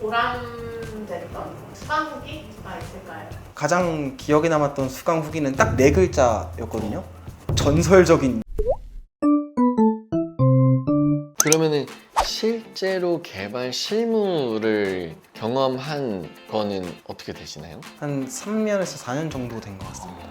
보람됐던 수강 후기가 있을까요? 가장 기억에 남았던 수강 후기는 딱 네 글자였거든요. 전설적인 그러면은 실제로 개발 실무를 경험한 거는 어떻게 되시나요? 한 3년에서 4년 정도 된 것 같습니다.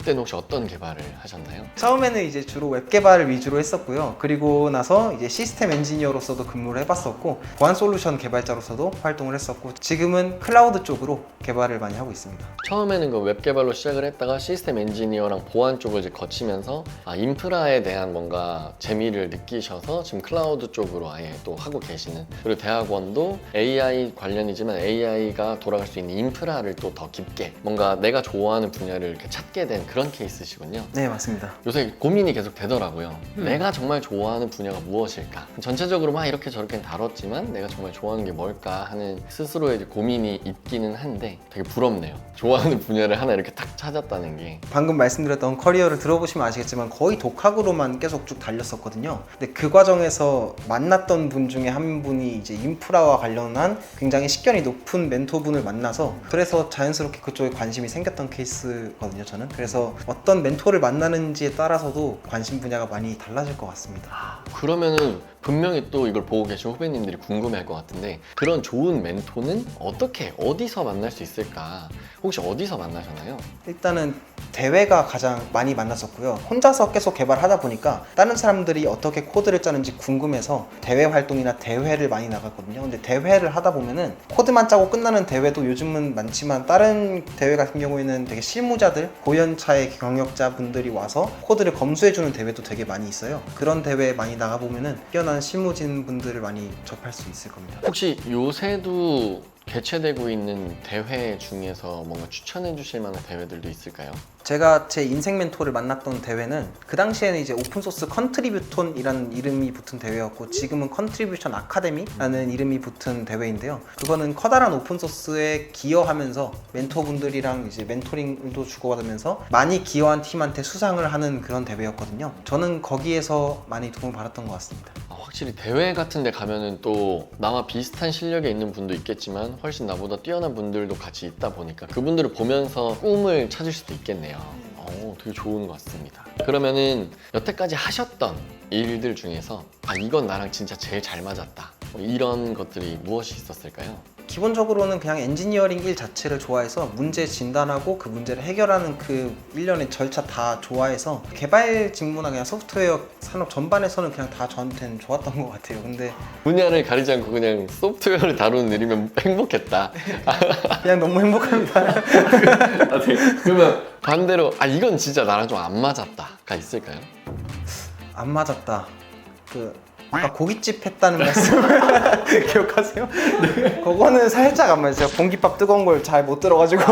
그때는 혹시 어떤 개발을 하셨나요? 처음에는 이제 주로 웹 개발을 위주로 했었고요. 그리고 나서 이제 시스템 엔지니어로서도 근무를 해봤었고 보안 솔루션 개발자로서도 활동을 했었고 지금은 클라우드 쪽으로 개발을 많이 하고 있습니다. 처음에는 그 웹 개발로 시작을 했다가 시스템 엔지니어랑 보안 쪽을 이제 거치면서 아, 인프라에 대한 뭔가 재미를 느끼셔서 지금 클라우드 쪽으로 아예 또 하고 계시는 그리고 대학원도 AI 관련이지만 AI가 돌아갈 수 있는 인프라를 또 더 깊게 뭔가 내가 좋아하는 분야를 이렇게 찾게 된 그런 케이스시군요. 네 맞습니다. 요새 고민이 계속 되더라고요. 음. 내가 정말 좋아하는 분야가 무엇일까? 전체적으로 막 이렇게 저렇게 다뤘지만 내가 정말 좋아하는 게 뭘까 하는 스스로의 고민이 있기는 한데 되게 부럽네요. 좋아하는 분야를 하나 이렇게 딱 찾았다는 게. 방금 말씀드렸던 커리어를 들어보시면 아시겠지만 거의 독학으로만 계속 쭉 달렸었거든요. 근데 그 과정에서 만났던 분 중에 한 분이 이제 인프라와 관련한 굉장히 식견이 높은 멘토분을 만나서 그래서 자연스럽게 그쪽에 관심이 생겼던 케이스거든요. 저는 그래서 어떤 멘토를 만나는지에 따라서도 관심 분야가 많이 달라질 것 같습니다. 그러면은 분명히 또 이걸 보고 계신 후배님들이 궁금해할 것 같은데 그런 좋은 멘토는 어떻게 어디서 만날 수 있을까? 혹시 어디서 만나셨나요? 일단은 대회가 가장 많이 만났었고요. 혼자서 계속 개발하다 보니까 다른 사람들이 어떻게 코드를 짜는지 궁금해서 대회 활동이나 대회를 많이 나갔거든요. 근데 대회를 하다 보면은 코드만 짜고 끝나는 대회도 요즘은 많지만 다른 대회 같은 경우에는 되게 실무자들, 고연차의 경력자 분들이 와서 코드를 검수해주는 대회도 되게 많이 있어요. 그런 대회에 많이 나가보면은 뛰어난 실무진 분들을 많이 접할 수 있을 겁니다. 혹시 요새도 개최되고 있는 대회 중에서 뭔가 추천해 주실 만한 대회들도 있을까요? 제가 제 인생 멘토를 만났던 대회는 그 당시에는 이제 오픈소스 컨트리뷰톤이라는 이름이 붙은 대회였고 지금은 컨트리뷰션 아카데미라는 이름이 붙은 대회인데요. 그거는 커다란 오픈소스에 기여하면서 멘토분들이랑 이제 멘토링도 주고받으면서 많이 기여한 팀한테 수상을 하는 그런 대회였거든요. 저는 거기에서 많이 도움을 받았던 것 같습니다. 아, 확실히 대회 같은 데 가면은 또 나와 비슷한 실력에 있는 분도 있겠지만 훨씬 나보다 뛰어난 분들도 같이 있다 보니까 그분들을 보면서 꿈을 찾을 수도 있겠네요. 어, 되게 좋은 것 같습니다. 그러면은 여태까지 하셨던 일들 중에서 아 이건 나랑 진짜 제일 잘 맞았다. 뭐 이런 것들이 무엇이 있었을까요? 기본적으로는 그냥 엔지니어링 일 자체를 좋아해서 문제 진단하고 그 문제를 해결하는 그 일련의 절차 다 좋아해서 개발 직무나 그냥 소프트웨어 산업 전반에서는 그냥 다 저한테는 좋았던 것 같아요. 근데 분야를 가리지 않고 그냥 소프트웨어를 다루는 일이면 행복했다. 그냥 너무 행복합니다. 아, 네. 그러면 반대로 아 이건 진짜 나랑 좀 안 맞았다가 있을까요? 안 맞았다. 그 아까 고깃집 했다는 말씀 기억하세요? 그거는 살짝 안 맞았어요. 공깃밥 뜨거운 걸 잘 못 들어가지고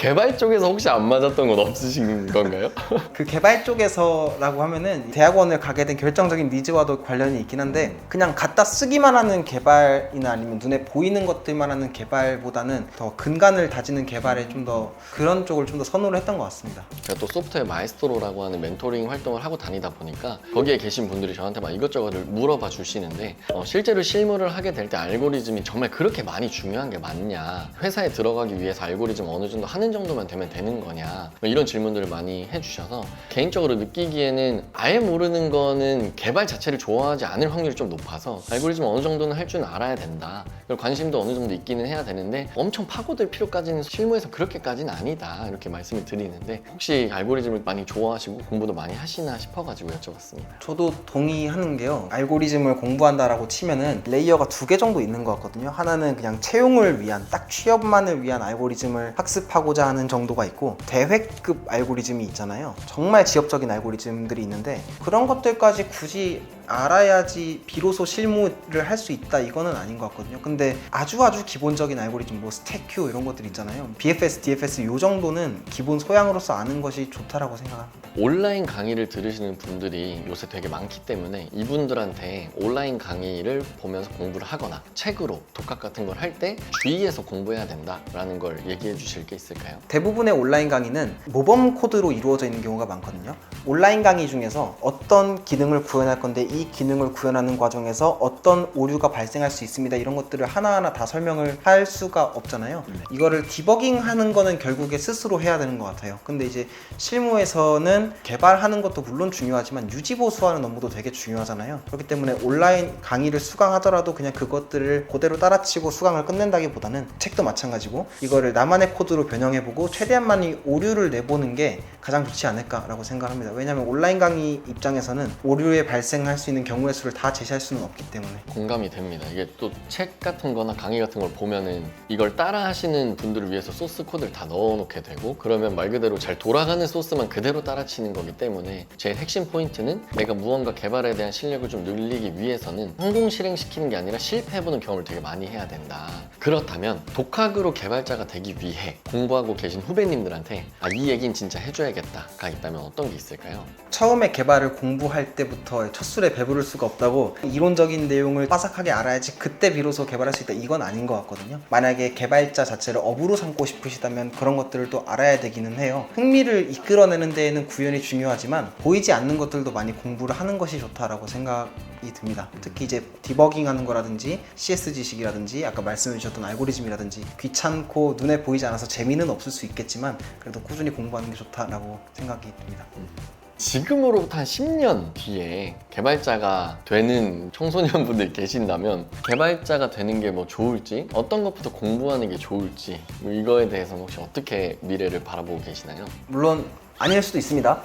개발 쪽에서 혹시 안 맞았던 건 없으신 건가요? 그 개발 쪽에서라고 하면은 대학원을 가게 된 결정적인 니즈와도 관련이 있긴 한데 그냥 갖다 쓰기만 하는 개발이나 아니면 눈에 보이는 것들만 하는 개발보다는 더 근간을 다지는 개발에 좀 더 그런 쪽을 좀 더 선호를 했던 것 같습니다. 제가 또 소프트웨어 마이스트로라고 하는 멘토링 활동을 하고 다니다 보니까 거기에 계신 분들이 저한테 막 이것저것을 물어봐 주시는데 어, 실제로 실무를 하게 될 때 알고리즘이 정말 그렇게 많이 중요한 게 맞냐 회사에 들어가기 위해서 알고리즘 어느 정도 하는 정도만 되면 되는 거냐 뭐 이런 질문들을 많이 해주셔서 개인적으로 느끼기에는 아예 모르는 거는 개발 자체를 좋아하지 않을 확률이 좀 높아서 알고리즘 어느 정도는 할 줄 알아야 된다 그리고 관심도 어느 정도 있기는 해야 되는데 엄청 파고들 필요까지는 실무에서 그렇게까지는 아니다 이렇게 말씀을 드리는데 혹시 알고리즘을 많이 좋아하시고 공부도 많이 하시나 싶어가지고 여쭤봤습니다 저도 동의하는 게요. 알고리즘을 공부한다라고 치면은 레이어가 두 개 정도 있는 것 같거든요. 하나는 그냥 채용을 위한 딱 취업만을 위한 알고리즘을 학습하고자 하는 정도가 있고 대회급 알고리즘이 있잖아요. 정말 지엽적인 알고리즘들이 있는데 그런 것들까지 굳이 알아야지 비로소 실무를 할 수 있다 이거는 아닌 것 같거든요. 근데 아주 아주 기본적인 알고리즘 뭐 스택큐 이런 것들 있잖아요. BFS, DFS 요 정도는 기본 소양으로서 아는 것이 좋다라고 생각합니다. 온라인 강의를 들으시는 분들이 요새 되게 많기 때문에 이분들한테 온라인 강의를 보면서 공부를 하거나 책으로 독학 같은 걸 할 때 주의해서 공부해야 된다라는 걸 얘기해 주실 게 있을까요? 대부분의 온라인 강의는 모범 코드로 이루어져 있는 경우가 많거든요. 온라인 강의 중에서 어떤 기능을 구현할 건데 이이 기능을 구현하는 과정에서 어떤 오류가 발생할 수 있습니다. 이런 것들을 하나하나 다 설명을 할 수가 없잖아요. 이거를 디버깅 하는 거는 결국에 스스로 해야 되는 것 같아요. 근데 이제 실무에서는 개발하는 것도 물론 중요하지만 유지 보수하는 업무도 되게 중요하잖아요. 그렇기 때문에 온라인 강의를 수강하더라도 그냥 그것들을 그대로 따라치고 수강을 끝낸다기보다는 책도 마찬가지고 이거를 나만의 코드로 변형해보고 최대한 많이 오류를 내보는 게 가장 좋지 않을까라고 생각합니다. 왜냐하면 온라인 강의 입장에서는 오류에 발생할 수 있는 경우의 수를 다 제시할 수는 없기 때문에 공감이 됩니다. 이게 또 책 같은 거나 강의 같은 걸 보면은 이걸 따라 하시는 분들을 위해서 소스 코드를 다 넣어 놓게 되고 그러면 말 그대로 잘 돌아가는 소스만 그대로 따라 치는 거기 때문에 제일 핵심 포인트는 내가 무언가 개발에 대한 실력을 좀 늘리기 위해서는 성공 실행시키는 게 아니라 실패해보는 경험을 되게 많이 해야 된다. 그렇다면 독학으로 개발자가 되기 위해 공부하고 계신 후배님들한테 아, 이 얘기는 진짜 해줘야겠다가 있다면 어떤 게 있을까요? 처음에 개발을 공부할 때부터 첫 배부를 수가 없다고 이론적인 내용을 빠삭하게 알아야지 그때 비로소 개발할 수 있다. 이건 아닌 것 같거든요. 만약에 개발자 자체를 업으로 삼고 싶으시다면 그런 것들을 또 알아야 되기는 해요. 흥미를 이끌어내는 데에는 구현이 중요하지만 보이지 않는 것들도 많이 공부를 하는 것이 좋다라고 생각이 듭니다. 특히 이제 디버깅 하는 거라든지 CS 지식이라든지 아까 말씀해 주셨던 알고리즘이라든지 귀찮고 눈에 보이지 않아서 재미는 없을 수 있겠지만 그래도 꾸준히 공부하는 게 좋다라고 생각이 듭니다 지금으로부터 한 10년 뒤에 개발자가 되는 청소년분들 계신다면 개발자가 되는 게 뭐 좋을지 어떤 것부터 공부하는 게 좋을지 뭐 이거에 대해서는 혹시 어떻게 미래를 바라보고 계시나요? 물론 아닐 수도 있습니다.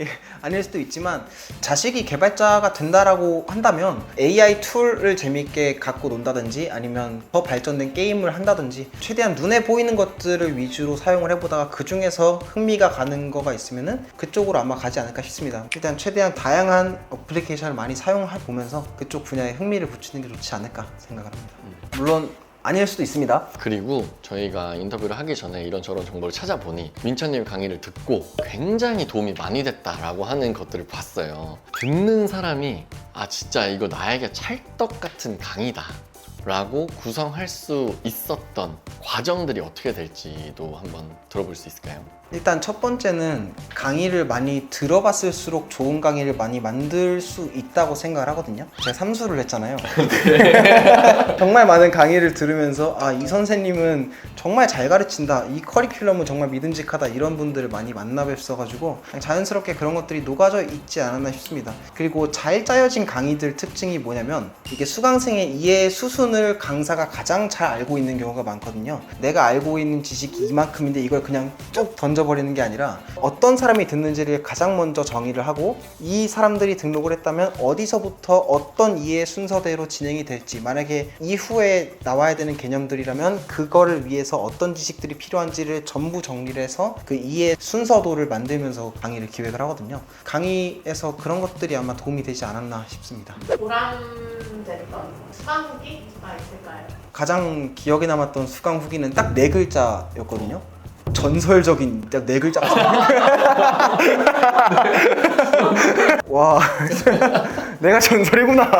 예, 아닐 수도 있지만 자식이 개발자가 된다라고 한다면 AI 툴을 재밌게 갖고 논다든지 아니면 더 발전된 게임을 한다든지 최대한 눈에 보이는 것들을 위주로 사용을 해보다가 그 중에서 흥미가 가는 거가 있으면은 그쪽으로 아마 가지 않을까 싶습니다. 일단 최대한 다양한 어플리케이션을 많이 사용해 보면서 그쪽 분야에 흥미를 붙이는 게 좋지 않을까 생각을 합니다. 물론 아닐 수도 있습니다. 그리고 저희가 인터뷰를 하기 전에 이런저런 정보를 찾아보니 민찬님 강의를 듣고 굉장히 도움이 많이 됐다라고 하는 것들을 봤어요. 듣는 사람이 아 진짜 이거 나에게 찰떡 같은 강의다. 라고 구성할 수 있었던 과정들이 어떻게 될지도 한번 들어볼 수 있을까요? 일단 첫 번째는 강의를 많이 들어봤을수록 좋은 강의를 많이 만들 수 있다고 생각을 하거든요. 제가 삼수를 했잖아요. 정말 많은 강의를 들으면서 아, 이 선생님은 정말 잘 가르친다. 이 커리큘럼은 정말 믿음직하다. 이런 분들을 많이 만나 뵀어가지고 그냥 자연스럽게 그런 것들이 녹아져 있지 않았나 싶습니다. 그리고 잘 짜여진 강의들 특징이 뭐냐면 이게 수강생의 이해 수순을 강사가 가장 잘 알고 있는 경우가 많거든요. 내가 알고 있는 지식이 이만큼인데 이걸 그냥 쭉 던져 버리는 게 아니라 어떤 사람이 듣는지를 가장 먼저 정의를 하고 이 사람들이 등록을 했다면 어디서부터 어떤 이해 순서대로 진행이 될지 만약에 이후에 나와야 되는 개념들이라면 그거를 위해서 어떤 지식들이 필요한지를 전부 정리를 해서 그 이해 순서도를 만들면서 강의를 기획을 하거든요. 강의에서 그런 것들이 아마 도움이 되지 않았나 싶습니다. 보람됐던 수강 후기가 있을까요? 가장 기억에 남았던 수강 후기는 딱 네 글자였거든요. 전설적인 딱 네 글자. 와, 내가 전설이구나.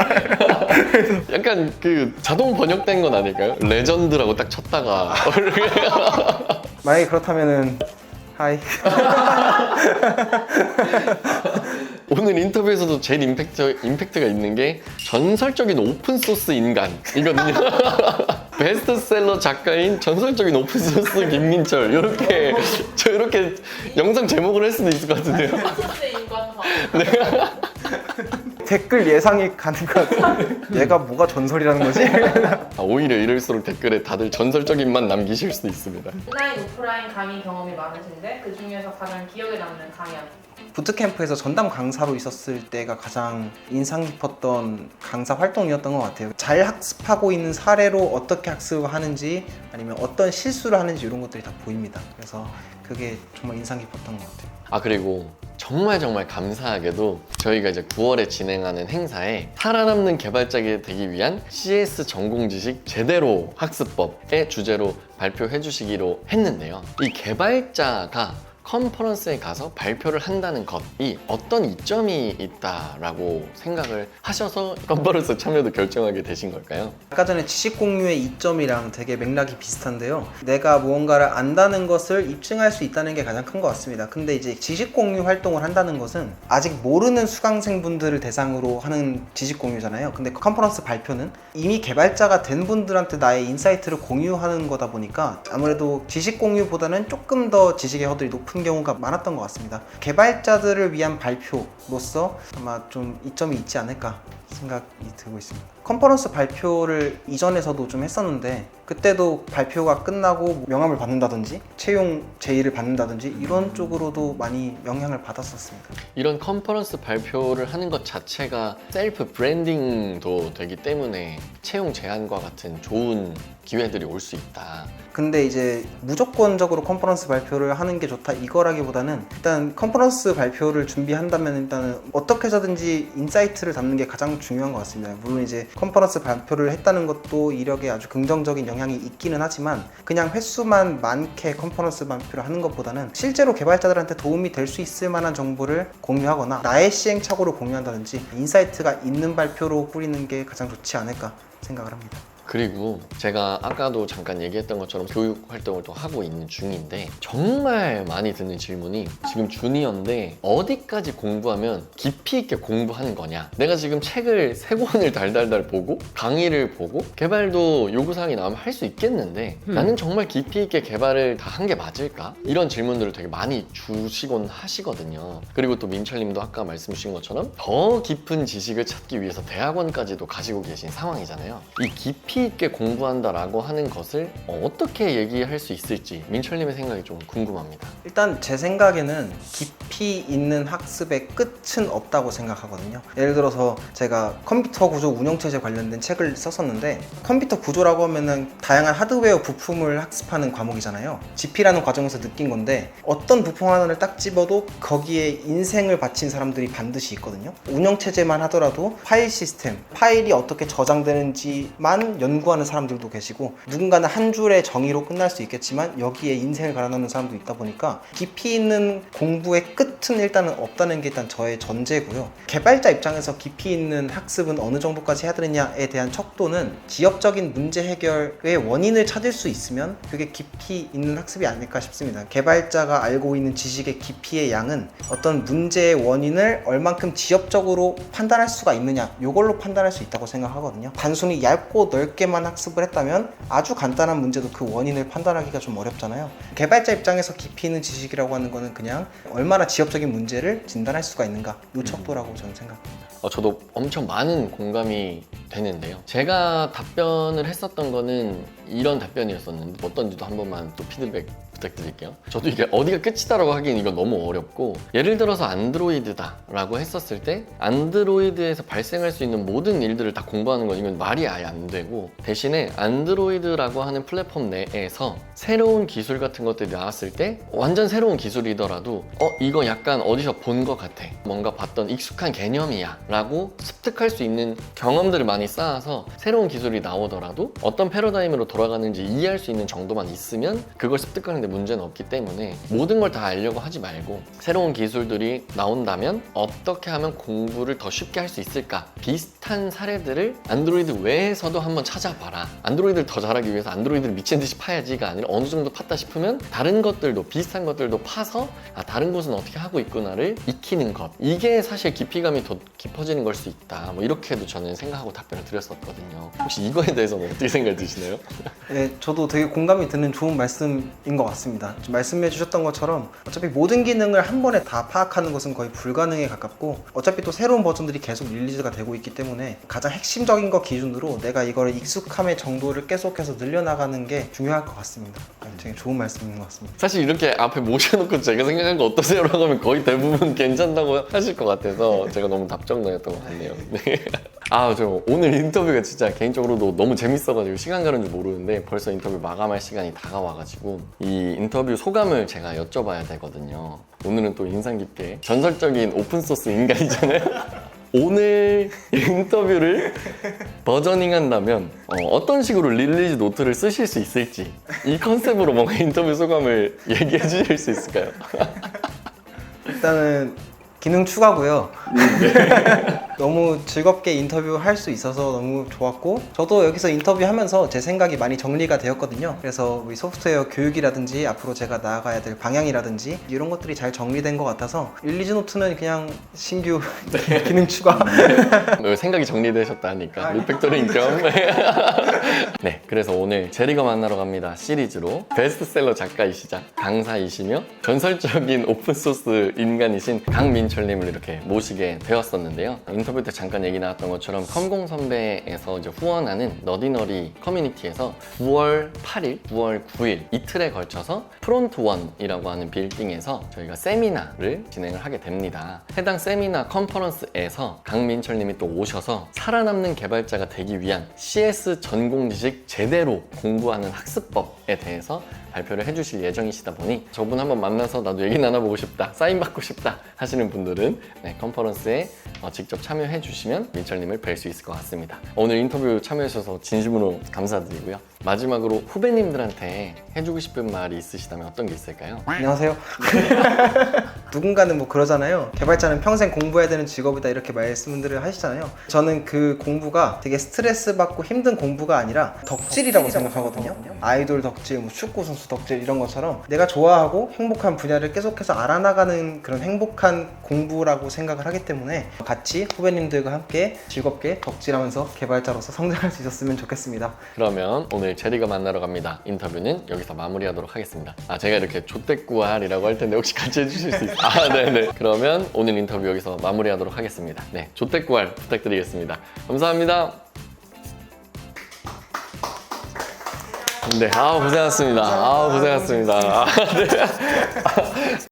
약간 그 자동 번역된 건 아닐까요? 레전드라고 딱 쳤다가 만약에 그렇다면은 하이. 오늘 인터뷰에서도 제일 임팩트, 임팩트가 있는 게 전설적인 오픈소스 인간이거든요. 베스트셀러 작가인 전설적인 오픈소스 김민철 이렇게 저 이렇게 영상 제목을 할 수도 있을 것 같은데요. 소스 인관사. 댓글 예상이 가는 것 같아. 얘가 뭐가 전설이라는 거지? 아, 오히려 이럴수록 댓글에 다들 전설적인만 남기실 수도 있습니다. 온라인, 오프라인 강의 경험이 많으신데 그 중에서 가장 기억에 남는 한 부트캠프에서 전담 강사로 있었을 때가 가장 인상 깊었던 강사 활동이었던 것 같아요. 잘 학습하고 있는 사례로 어떻게 학습을 하는지 아니면 어떤 실수를 하는지 이런 것들이 다 보입니다. 그래서 그게 정말 인상 깊었던 것 같아요. 아 그리고 정말 정말 감사하게도 저희가 이제 9월에 진행하는 행사에 살아남는 개발자가 되기 위한 CS 전공 지식 제대로 학습법의 주제로 발표해 주시기로 했는데요. 이 개발자가 컨퍼런스에 가서 발표를 한다는 것이 어떤 이점이 있다라고 생각을 하셔서 컨퍼런스 참여도 결정하게 되신 걸까요? 아까 전에 지식 공유의 이점이랑 되게 맥락이 비슷한데요. 내가 무언가를 안다는 것을 입증할 수 있다는 게 가장 큰 것 같습니다. 근데 이제 지식 공유 활동을 한다는 것은 아직 모르는 수강생분들을 대상으로 하는 지식 공유잖아요. 근데 컨퍼런스 발표는 이미 개발자가 된 분들한테 나의 인사이트를 공유하는 거다 보니까 아무래도 지식 공유보다는 조금 더 지식의 허들이 높은 경우가 많았던 것 같습니다. 개발자들을 위한 발표로서 아마 좀 이점이 있지 않을까 생각이 들고 있습니다. 컨퍼런스 발표를 이전에서도 좀 했었는데 그때도 발표가 끝나고 명함을 받는다든지 채용 제의를 받는다든지 이런 쪽으로도 많이 영향을 받았었습니다. 이런 컨퍼런스 발표를 하는 것 자체가 셀프 브랜딩도 되기 때문에 채용 제한과 같은 좋은 기회들이 올 수 있다. 근데 이제 무조건적으로 컨퍼런스 발표를 하는 게 좋다 이거라기보다는 일단 컨퍼런스 발표를 준비한다면 일단은 어떻게 해서든지 인사이트를 담는 게 가장 중요한 것 같습니다. 물론 이제 컨퍼런스 발표를 했다는 것도 이력에 아주 긍정적인 영향이 있기는 하지만 그냥 횟수만 많게 컨퍼런스 발표를 하는 것보다는 실제로 개발자들한테 도움이 될 수 있을 만한 정보를 공유하거나 나의 시행착오를 공유한다든지 인사이트가 있는 발표로 꾸리는 게 가장 좋지 않을까 생각을 합니다. 그리고 제가 아까도 잠깐 얘기했던 것처럼 교육 활동을 또 하고 있는 중인데 정말 많이 듣는 질문이 지금 주니어인데 어디까지 공부하면 깊이 있게 공부하는 거냐? 내가 지금 책을 세 권을 달달달 보고 강의를 보고 개발도 요구사항이 나오면 할 수 있겠는데 나는 정말 깊이 있게 개발을 다 한 게 맞을까? 이런 질문들을 되게 많이 주시곤 하시거든요. 그리고 또 민철님도 아까 말씀 주신 것처럼 더 깊은 지식을 찾기 위해서 대학원까지도 가시고 계신 상황이잖아요. 이 깊이 있게 공부한다라고 하는 것을 어, 어떻게 얘기할 수 있을지 민철님의 생각이 좀 궁금합니다. 일단 제 생각에는 깊이 있는 학습의 끝은 없다고 생각하거든요. 예를 들어서 제가 컴퓨터 구조 운영체제 관련된 책을 썼었는데 컴퓨터 구조라고 하면은 다양한 하드웨어 부품을 학습하는 과목이잖아요. GP라는 과정에서 느낀 건데 어떤 부품 하나를 딱 집어도 거기에 인생을 바친 사람들이 반드시 있거든요. 운영체제만 하더라도 파일 시스템, 파일이 어떻게 저장되는지만 연구하는 사람들도 계시고 누군가는 한 줄의 정의로 끝날 수 있겠지만 여기에 인생을 갈아넣는 사람도 있다 보니까 깊이 있는 공부의 끝은 일단은 없다는 게 일단 저의 전제고요. 개발자 입장에서 깊이 있는 학습은 어느 정도까지 해야 되느냐에 대한 척도는 지역적인 문제 해결의 원인을 찾을 수 있으면 그게 깊이 있는 학습이 아닐까 싶습니다. 개발자가 알고 있는 지식의 깊이의 양은 어떤 문제의 원인을 얼만큼 지역적으로 판단할 수가 있느냐 이걸로 판단할 수 있다고 생각하거든요. 단순히 얇고 넓 게만 학습을 했다면 아주 간단한 문제도 그 원인을 판단하기가 좀 어렵잖아요. 개발자 입장에서 깊이 있는 지식이라고 하는 거는 그냥 얼마나 지역적인 문제를 진단할 수가 있는가 이 척도라고 저는 생각합니다. 어, 저도 엄청 많은 공감이 되는데요. 제가 답변을 했었던 거는 이런 답변이었었는데 어떤지도 한 번만 또 피드백 부탁드릴게요. 저도 이게 어디가 끝이다라고 하기엔 이거 너무 어렵고 예를 들어서 안드로이드다라고 했었을 때 안드로이드에서 발생할 수 있는 모든 일들을 다 공부하는 건 이건 말이 아예 안 되고 대신에 안드로이드라고 하는 플랫폼 내에서 새로운 기술 같은 것들이 나왔을 때 완전 새로운 기술이더라도 어 이거 약간 어디서 본 것 같아 뭔가 봤던 익숙한 개념이야 라고 습득할 수 있는 경험들을 많이 쌓아서 새로운 기술이 나오더라도 어떤 패러다임으로 돌아가는지 이해할 수 있는 정도만 있으면 그걸 습득하는데 문제는 없기 때문에 모든 걸 다 알려고 하지 말고 새로운 기술들이 나온다면 어떻게 하면 공부를 더 쉽게 할 수 있을까? 비슷한 사례들을 안드로이드 외에서도 한번 찾아봐라. 안드로이드를 더 잘하기 위해서 안드로이드를 미친 듯이 파야지가 아니라 어느 정도 팠다 싶으면 다른 것들도 비슷한 것들도 파서 아 다른 곳은 어떻게 하고 있구나를 익히는 것. 이게 사실 깊이감이 더 깊어지는 걸 수 있다. 뭐 이렇게도 저는 생각하고 답변을 드렸었거든요. 혹시 이거에 대해서는 어떻게 생각 드시나요? 네, 저도 되게 공감이 드는 좋은 말씀인 것 같습니다. 지금 말씀해 주셨던 것처럼 어차피 모든 기능을 한 번에 다 파악하는 것은 거의 불가능에 가깝고 어차피 또 새로운 버전들이 계속 릴리즈가 되고 있기 때문에 가장 핵심적인 것 기준으로 내가 이거를 익숙함의 정도를 계속해서 늘려나가는 게 중요할 것 같습니다. 네, 되게 좋은 말씀인 것 같습니다. 사실 이렇게 앞에 모셔놓고 제가 생각한 거 어떠세요? 라고 하면 거의 대부분 괜찮다고 하실 것 같아서 제가 너무 답정너였던 것 같네요. 네. 아, 저 오늘 인터뷰가 진짜 개인적으로도 너무 재밌어가지고 시간 가는 줄 모르는데 벌써 인터뷰 마감할 시간이 다가와가지고 이 인터뷰 소감을 제가 여쭤봐야 되거든요. 오늘은 또 인상 깊게 전설적인 오픈소스 인간이잖아요. 오늘 인터뷰를 버저닝 한다면 어, 떤 식으로 릴리즈 노트를 쓰실 수 있을지 이 컨셉으로 뭔가 인터뷰 소감을 얘기해 주실 수 있을까요? 일단은 기능 추가고요. 너무 즐겁게 인터뷰 할 수 있어서 너무 좋았고 저도 여기서 인터뷰하면서 제 생각이 많이 정리가 되었거든요. 그래서 우리 소프트웨어 교육이라든지 앞으로 제가 나아가야 될 방향이라든지 이런 것들이 잘 정리된 것 같아서 릴리즈 노트는 그냥 신규 기능 추가. 오늘 생각이 정리되셨다 하니까 리팩토링 겸. 네, 그래서 오늘 제리가 만나러 갑니다 시리즈로 베스트셀러 작가이시자 강사이시며 전설적인 오픈소스 인간이신 강민철님을 이렇게 모시게 되었었는데요. 인터 뷰 때 잠깐 얘기 나왔던 것처럼 컴공 선배에서 이제 후원하는 너디너리 커뮤니티에서 9월 8일, 9월 9일 이틀에 걸쳐서 프론트 원이라고 하는 빌딩에서 저희가 세미나를 진행을 하게 됩니다. 해당 세미나 컨퍼런스에서 강민철님이 또 오셔서 살아남는 개발자가 되기 위한 CS 전공 지식 제대로 공부하는 학습법에 대해서 발표를 해주실 예정이시다 보니 저분 한번 만나서 나도 얘기 나눠보고 싶다, 사인 받고 싶다 하시는 분들은 네, 컨퍼런스에 어, 직접 참여해 주시면 민철님을 뵐 수 있을 것 같습니다. 오늘 인터뷰 참여해 주셔서 진심으로 감사드리고요. 마지막으로 후배님들한테 해주고 싶은 말이 있으시다면 어떤 게 있을까요? 안녕하세요. 누군가는 뭐 그러잖아요. 개발자는 평생 공부해야 되는 직업이다 이렇게 말씀들을 하시잖아요. 저는 그 공부가 되게 스트레스 받고 힘든 공부가 아니라 덕질이라고 생각하거든요. 아이돌 덕질, 뭐 축구 선수 덕질 이런 것처럼 내가 좋아하고 행복한 분야를 계속해서 알아나가는 그런 행복한 공부라고 생각을 하기 때문에 같이 후배님들과 함께 즐겁게 덕질하면서 개발자로서 성장할 수 있었으면 좋겠습니다. 그러면 오늘 제리가 만나러 갑니다. 인터뷰는 여기서 마무리하도록 하겠습니다. 아 제가 이렇게 조떼꾸알이라고 할 텐데 혹시 같이 해주실 수 있어요? 아 네네. 그러면 오늘 인터뷰 여기서 마무리하도록 하겠습니다. 네, 조떼꾸알 부탁드리겠습니다. 감사합니다. 네, 아 고생하셨습니다. 아 고생하셨습니다. 아, 네.